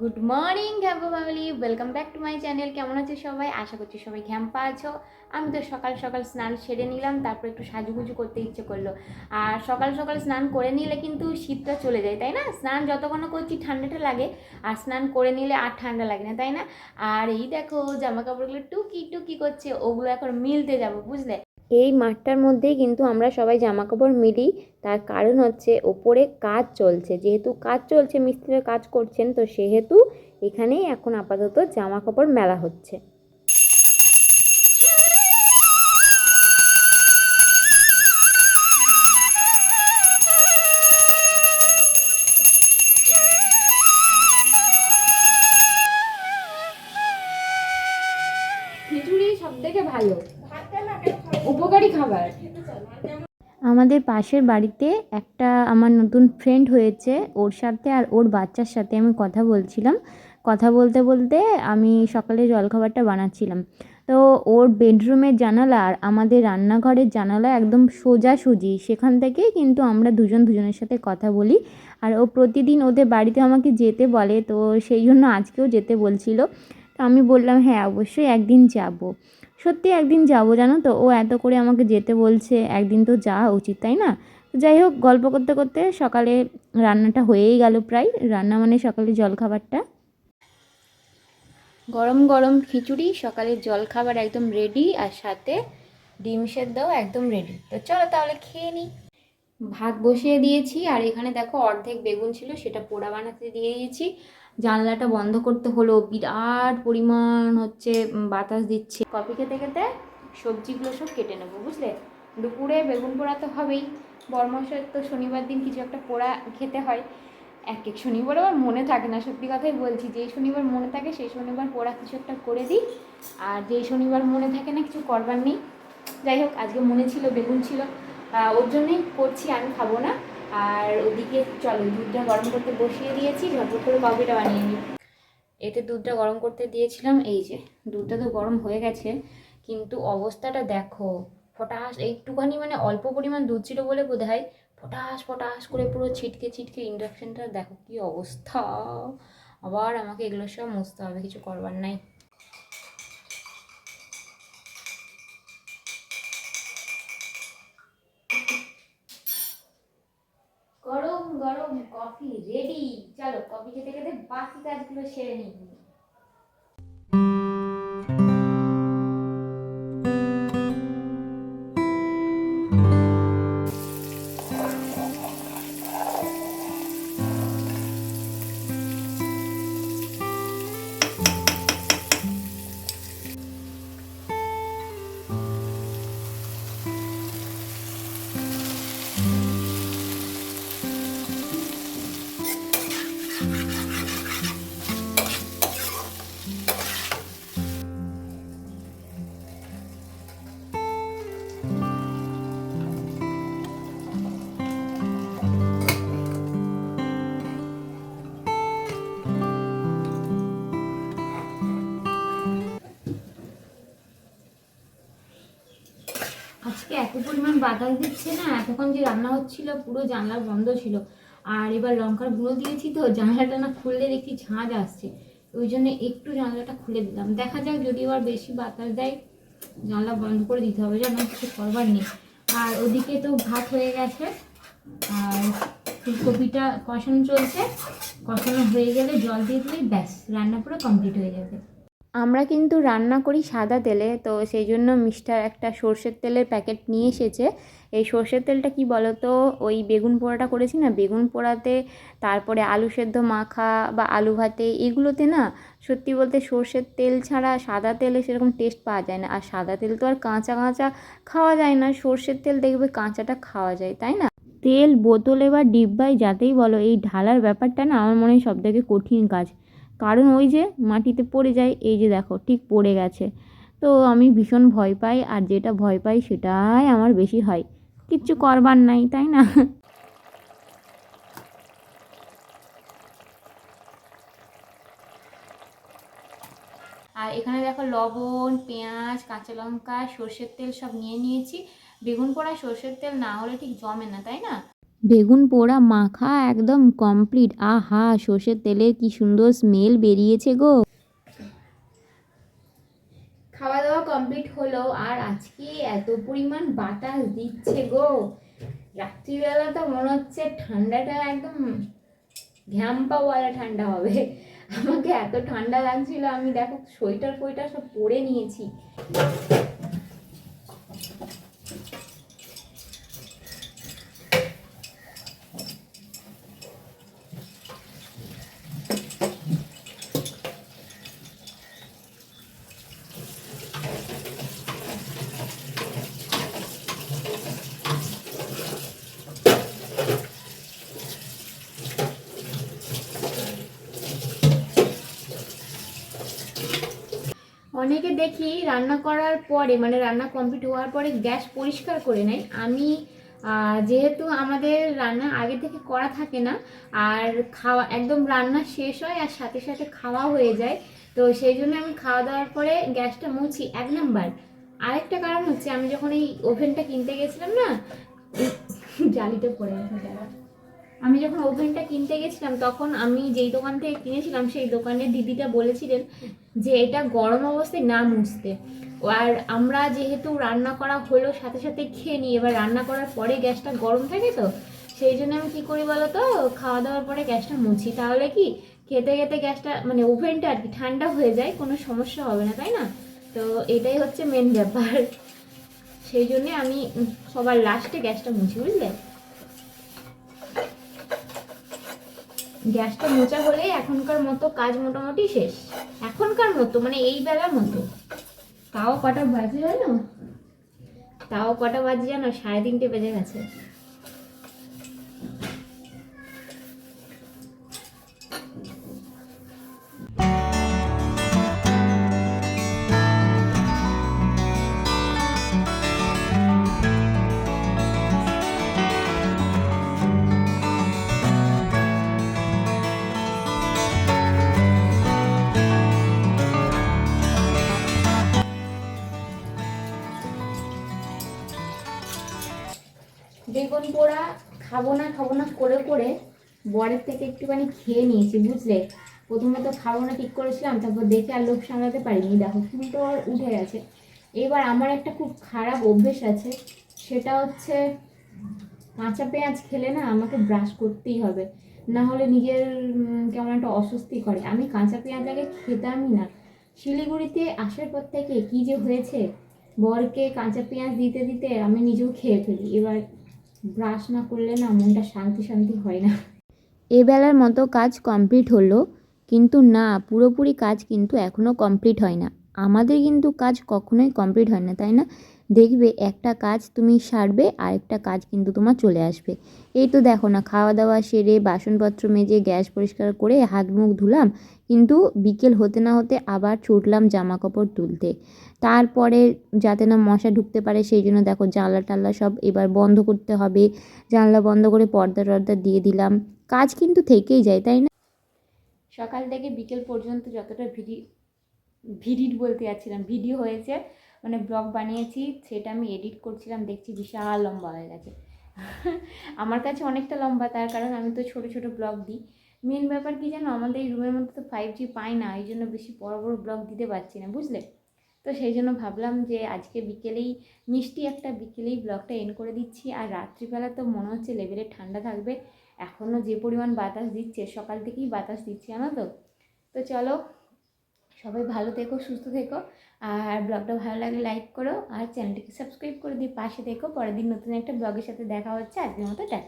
Good morning ঘ্যাম্পা family, welcome back to my channel. কেমন আছে সবাই? আশা করছি সবাই ঘ্যাম্পা আছো। আমি তো সকাল সকাল স্নান সেরে নিলাম, তারপর একটু সাজুগুজু করতে ইচ্ছে করল। আর সকাল সকাল স্নান করে নিলে কিন্তু শীতটা চলে যায়, তাই না? স্নান যতক্ষণ করছি ঠান্ডাটা লাগে, আর স্নান করে নিলে আর ঠান্ডা লাগে না, তাই না? আর এই দেখো জামা কাপড়গুলো টুকি টুকি করছে, ওগুলো এখন মিলতে যাব, বুঝলে? এই মাঠটার মধ্যেই কিন্তু আমরা সবাই জামাকাপড় মিলি। তার কারণ হচ্ছে ওপরে কাজ চলছে। যেহেতু কাজ চলছে, মিস্ত্রিরা কাজ করছেন, তো সেহেতু এখানেই এখন আপাতত জামাকাপড় মেলা হচ্ছে। উপকারী খাবার। আমাদের পাশের বাড়িতে একটা আমার নতুন ফ্রেন্ড হয়েছে, ওর সাথে আর ওর বাচ্চার সাথে আমি কথা বলছিলাম। কথা বলতে বলতে আমি সকালে জলখাবারটা বানাচ্ছিলাম। তো ওর বেডরুমের জানালা আর আমাদের রান্নাঘরের জানালা একদম সোজাসুজি সেখান থেকেই কিন্তু আমরা দুজন দুজনের সাথে কথা বলি। আর ও প্রতিদিন ওদের বাড়িতে আমাকে যেতে বলে, তো সেই জন্য আজকেও যেতে বলছিল। তো আমি বললাম হ্যাঁ অবশ্যই একদিন যাব। সত্যি একদিন যাব জানো তো? ও এত করে আমাকে যেতে বলছে, একদিন তো যাওয়া উচিত, তাই না? যাই হোক, গল্প করতে করতে সকালে রান্নাটা হয়েই গেল প্রায়। রান্না মানে সকালে জলখাবারটা। গরম গরম খিচুড়ি, সকালের জলখাবার একদম রেডি আর সাথে ডিম সেদ্ধও একদম রেডি তো চলো তাহলে খেয়ে নিই ভাত বসিয়ে দিয়েছি আর এখানে দেখো অর্ধেক বেগুন ছিল, সেটা পোড়া বানাতে দিয়ে দিয়েছি। জানলাটা বন্ধ করতে হলো, বিরাট পরিমাণ হচ্ছে বাতাস দিচ্ছে। কফি খেতে খেতে সবজিগুলো সব কেটে নেব, বুঝলে? দুপুরে বেগুন পোড়া তো হবেই। বরমাসের তো শনিবার দিন কিছু একটা পোড়া খেতে হয়। এক এক শনিবার আবার মনে থাকে না, সত্যি কথাই বলছি। যেই শনিবার মনে থাকে, সেই শনিবার পোড়া কিছু একটা করে দিই। আর যেই শনিবার মনে থাকে না, কিছু করবার নেই। যাই হোক, আজকে মনে ছিল, বেগুন ছিল। ওর জন্যই করছি, আমি খাব না। আর ওদিকে চলো দুধটা গরম করতে বসিয়ে দিয়েছি, ঝটপট করে কফিটা বানিয়ে নিই। এতে দুধটা গরম করতে দিয়েছিলাম, এই যে, দুধটা তো গরম হয়ে গেছে, কিন্তু অবস্থাটা দেখো, ফটাস, একটুখানি মানে অল্প পরিমাণ দুধ ছিল বলে বোধ হয় ফটাস ফটাস করে পুরো ছিটকে ছিটকে ইন্ডাকশানটা দেখো কি অবস্থা। আবার আমাকে এগুলো সব মুছতে হবে, কিছু করবার নাই। রেডি চলো কফি খেতে খেতে বাকি কাজগুলো সেরে নিই। আজকে এত পরিমাণ বাতাস দিচ্ছে না? এতক্ষণ যে রান্না হচ্ছিল, পুরো জানলা বন্ধ ছিল। আর এবার লঙ্কার গুঁড়ো দিয়েছি তো, জানলাটা না খুললে দেখি ঝাঁজ আসছে। ওই জন্য একটু জানলাটা খুলে দিলাম। দেখা যাক যদি এবার বেশি বাতাস দেয়, জানলা বন্ধ করে দিতে হবে যেন কিছু করবার নেই। আর ওদিকে তো ভাত হয়ে গেছে, আর ফুলকপিটা কষানো চলছে। কষানো হয়ে গেলে জল দিয়ে দিলেই ব্যাস, রান্না পুরো কমপ্লিট হয়ে যাবে। আমরা কিন্তু রান্না করি সাদা তেলে, তো সেই জন্য মিস্টার একটা সর্ষের তেলের প্যাকেট নিয়ে এসেছে। এই সর্ষের তেলটা কি বলো তো ওই বেগুন পোড়াটা করেছি না? বেগুন পোড়াতে তারপরে আলু সেদ্ধ মাখা বা আলু ভাতে এগুলোতে না সত্যি বলতে সর্ষের তেল ছাড়া সাদা তেলে সেরকম টেস্ট পাওয়া যায় না। আর সাদা তেল তো আর কাঁচা কাঁচা খাওয়া যায় না। সর্ষের তেল দেখবে কাঁচাটা খাওয়া যায়, তাই না? তেল, বোতলে বা ডিব্বায় যাতেই বলো, এই ঢালার ব্যাপারটা না আমার মনে হয় সব থেকে কঠিন কাজ। কারণ ওই যে মাটিতে পড়ে যায়, এই যে দেখো ঠিক পড়ে গেছে। তো আমি ভীষণ ভয় পাই আর যেটা ভয় পাই সেটাই আমার বেশি হয়। কিচ্ছু করবার নাই, তাই না? আর এখানে দেখো লবণ, পেঁয়াজ, কাঁচা লঙ্কা, সর্ষের তেল সব নিয়ে নিয়েছি। বেগুন পোড়া সর্ষের তেল না হলে ঠিক জমে না, তাই না? বেগুন পোড়া মাখা একদম কমপ্লিট আহা, সর্ষের তেলের কি সুন্দর স্মেল বেরিয়েছে গো। খাওয়া দাওয়া কমপ্লিট হলো, আর আজকে এত পরিমাণ বাতাস দিচ্ছে গো। রাত্রিবেলা তো মনে হচ্ছে ঠান্ডাটা একদম ঘ্যাম্পাওয়ালা ঠান্ডা হবে। আমাকে এত ঠান্ডা লাগছিল, আমি দেখো সোয়েটার ফোয়েটার সব পরে নিয়েছি। অনেকে দেখি রান্না করার পরে মানে রান্না কমপ্লিট হওয়ার পরে গ্যাস পরিষ্কার করে নেয় আমি যেহেতু আমাদের রান্না আগে থেকে করা থাকে না, আর খাওয়া, একদম রান্না শেষ হয় আর সাথে সাথে খাওয়া হয়ে যায়, তো সেই জন্য আমি খাওয়া দাওয়ার পরে গ্যাসটা মুছি এক নাম্বার আরেকটা কারণ হচ্ছে আমি যখন এই ওভেনটা কিনতে গেছিলাম না জালিটা পড়ে গেছে। আমি যখন ওভেনটা কিনতে গেছিলাম, তখন আমি যেই দোকান থেকে কিনেছিলাম, সেই দোকানের দিদিটা বলেছিলেন যে এটা গরম অবস্থায় না মুছতে। আর আমরা যেহেতু রান্না করা হলো, সাথে সাথে খেয়ে নিই, এবার রান্না করার পরে গ্যাসটা গরম থাকে তো, সেই জন্য আমি কী করি বলো তো, খাওয়া দাওয়ার পরে গ্যাসটা মুছি। তাহলে কি, খেতে খেতে গ্যাসটা মানে ওভেনটা আর কি ঠান্ডা হয়ে যায়, কোনো সমস্যা হবে না, তাই না? তো এটাই হচ্ছে মেন ব্যাপার। সেই জন্যে আমি সবার লাস্টে গ্যাসটা মুছি, বুঝলে? গ্যাসটা মোচা হলে এখনকার মতো কাজ মোটামুটি শেষ। এখনকার মতো মানে এই বেলার মতো। তাও কটা বাজে জানো? তাও কটা বাজে জানো? সাড়ে তিনটে বেজে গেছে। খাব না খাব না, করে করে বরের থেকে একটুখানি খেয়ে নিয়েছি, বুঝলে? প্রথমে তো খাব না, ঠিক করেছিলাম, তারপর দেখে আর লোভ সামলাতে পারিনি। দেখো চুলটো আর উঠে গেছে। এবার আমার একটা খুব খারাপ অভ্যেস আছে, সেটা হচ্ছে কাঁচা পেঁয়াজ খেলে না আমাকে ব্রাশ করতেই হবে। না হলে নিজের কেমন একটা অস্বস্তি করে। আমি কাঁচা পেঁয়াজ আগে খেতামই না। শিলিগুড়িতে আসার পর থেকে কী যে হয়েছে, বরকে কাঁচা পেঁয়াজ দিতে দিতে আমি নিজেও খেয়ে ফেলি। এবার ব্রাশ না করলে না মনটা শান্তি শান্তি হয় না। এবেলার মতো কাজ কমপ্লিট হলো, কিন্তু না, পুরোপুরি কাজ কিন্তু এখনও কমপ্লিট হয় না। আমাদের কিন্তু কাজ কখনোই কমপ্লিট হয় না, তাই না? দেখবে একটা কাজ তুমি সারবে আর একটা কাজ কিন্তু তোমার চলে আসবে। এই তো দেখো না খাওয়া দাওয়া সেরে বাসনপত্র মেজে গ্যাস পরিষ্কার করে হাত মুখ ধুলাম, কিন্তু বিকেল হতে না হতে আবার ছুটলাম জামা কাপড় তুলতে। তারপরে যাতে না মশা ঢুকতে পারে, সেই জন্য দেখো জানলা টাল্লা সব এবার বন্ধ করতে হবে। জানলা বন্ধ করে পর্দা টর্দা দিয়ে দিলাম। কাজ কিন্তু থেকেই যায়, তাই না? সকাল থেকে বিকেল পর্যন্ত যতটা ভিডিও ভিডিট বলতে যাচ্ছিলাম, ভিডিও হয়েছে মানে ব্লগ বানিয়েছি, সেটা আমি এডিট করছিলাম, দেখছি বিশাল লম্বা হয়ে গেছে। আমার কাছে অনেকটা লম্বা, তার কারণ আমি তো ছোট ছোট ব্লগ দিই। মেন ব্যাপার কি জানো, আমাদের এই রুমের মধ্যে তো ফাইভ জি পাই না, এই জন্য বেশি বড় বড় ব্লগ দিতে পারছি না, বুঝলে? তো সেই জন্য ভাবলাম যে আজকে বিকেলেই, মিষ্টি একটা বিকেলেই ব্লগটা এন্ড করে দিচ্ছি, আর রাত্রিবেলা তো মনে হচ্ছে লেভেলে ঠান্ডা থাকবে। এখনও যে পরিমাণ বাতাস দিচ্ছে, সকাল থেকেই বাতাস দিচ্ছে, জানো তো? তো চলো সবাই ভালো থেকো, সুস্থ থেকো। আর ব্লগটা ভালো লাগলে লাইক করো আর চ্যানেলটিকে সাবস্ক্রাইব করে দিয়ে পাশে থেকো। পরের দিন নতুন একটা ব্লগের সাথে দেখা হচ্ছে। আজকের মতো টাটা।